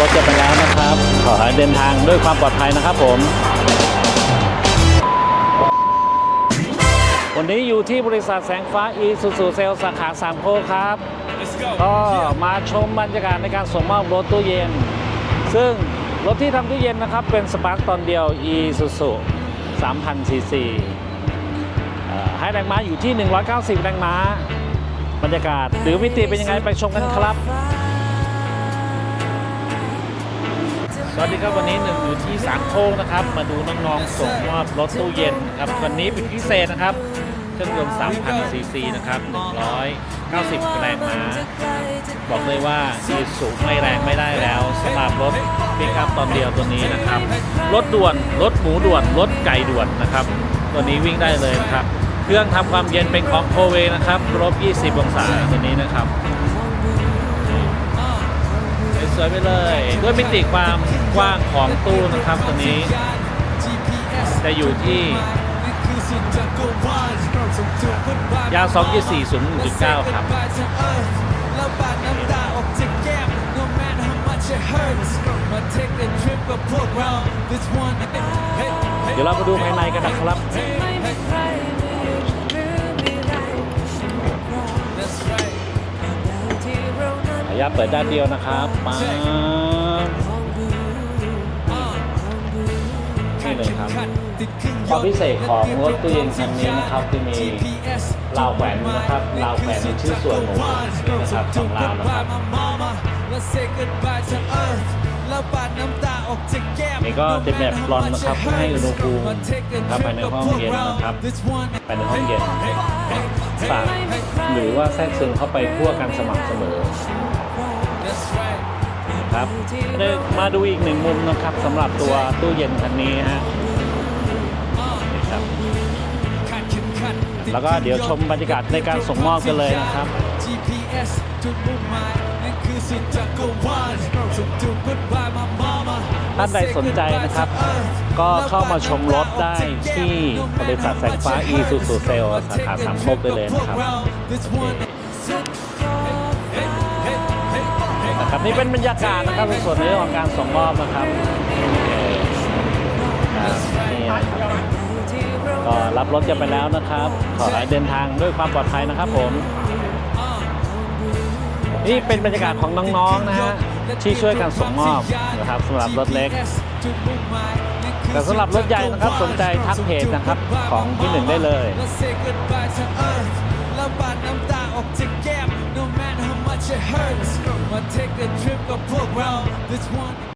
รถกันไปแล้วนะครับ ขอให้เดินทางด้วยความปลอดภัยนะครับผม วันนี้อยู่ที่บริษัทแสงฟ้าอีซูซูเซลสาขาสามโคกครับ ก็มาชมบรรยากาศในการส่งมอบรถตู้เย็น ซึ่งรถที่ทำตู้เย็นนะครับ เป็นสปาร์ k ตอนเดียว e s u z u 3,000 cc ให้แรงม้าอยู่ที่ 190 แรงม้า บรรยากาศหรือมิติเป็นยังไงไปชมกันครับ วัสดีครับวันนี้หนึ่งอยู่ที่สามโคกนะครับ มาดูน้องๆส่งมอบรถตู้เย็นครับวันนี้เป็นพิเศษนะครับเครื่องยนต์3,000ซีซีนะครับ190 แรงม้าบอกเลยว่าอีสูงไม่แรงไม่ได้แล้วสำหรับรถปิกอัพตอนเดียวตัวนี้นะครับรถด่วนรถหมูด่วนรถไก่ด่วนนะครับ ตัวนี้วิ่งได้เลยนะครับ เครื่องทำความเย็นเป็นของโคเวนะครับลบ20 องศาตัวนี้นะครับ สวยๆไปเลย ด้วยมิติความกว้างของตู้นะครับตัวนี้ จะอยู่ที่ ยาว 2.4 สูง 1.9 ครับเดี๋ยวเรามาดูภายในกันนะครับ ญาตเปิดด้านเดียวนะครับป๊าบนี่เลยครับความพิเศษของรถตู้เย็นคันนี้นะครับที่มีราวแขวนนะครับราวแขวนในชื่อส่วนหมูนี่นะครับของราวนะครับ นี่ก็จะแบบบลอนนะครับให้อุณหภูมินะครับภายในห้องเย็นนะครับภายในห้องเย็นฝากหรือว่าแทรกซึมเข้าไปทั่วกันสม่ำเสมอครับเดี๋ยวมาดูอีกหนึ่งมุมนะครับสำหรับตัวตู้เย็นคันนี้ฮะนี่ครับแล้วก็เดี๋ยวชมบรรยากาศในการส่งมอบกันเลยนะครับ GPS จุดมุ่งหมาย ท่านใดสนใจนะครับ ก็เข้ามาชมรถได้ที่บริษัทแสงฟ้า e s u z u s a l สาขาสามโคกได้เลยนะครับนะครับนี่เป็นบรรยากาศนะครับในส่วนในเรื่องของการส่งมอบนะครับครับนี่นะครับก็รับรถกันไปแล้วนะครับ ขอให้เดินทางด้วยความปลอดภัยนะครับผม นี่เป็นบรรยากาศของน้องๆนะฮะที่ช่วยกันส่งมอบนะครับสำหรับรถเล็ก แต่สำหรับรถใหญ่นะครับสนใจทักเพจนะครับของพี่หนึ่งได้เลย